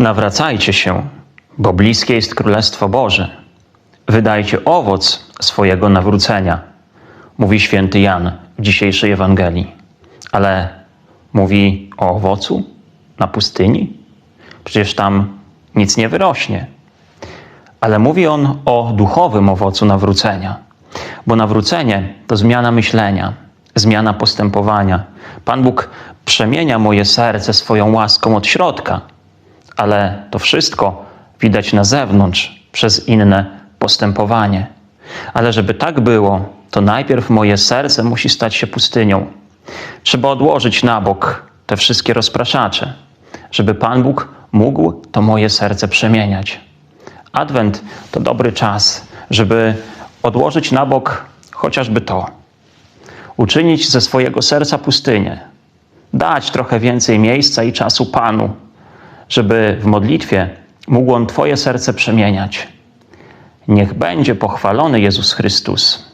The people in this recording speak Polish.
Nawracajcie się, bo bliskie jest Królestwo Boże. Wydajcie owoc swojego nawrócenia, mówi święty Jan w dzisiejszej Ewangelii. Ale mówi o owocu na pustyni? Przecież tam nic nie wyrośnie. Ale mówi on o duchowym owocu nawrócenia, bo nawrócenie to zmiana myślenia, zmiana postępowania. Pan Bóg przemienia moje serce swoją łaską od środka, ale to wszystko widać na zewnątrz przez inne postępowanie. Ale żeby tak było, to najpierw moje serce musi stać się pustynią. Trzeba odłożyć na bok te wszystkie rozpraszacze, żeby Pan Bóg mógł to moje serce przemieniać. Adwent to dobry czas, żeby odłożyć na bok chociażby to. Uczynić ze swojego serca pustynię. Dać trochę więcej miejsca i czasu Panu, żeby w modlitwie mógł On Twoje serce przemieniać. Niech będzie pochwalony Jezus Chrystus.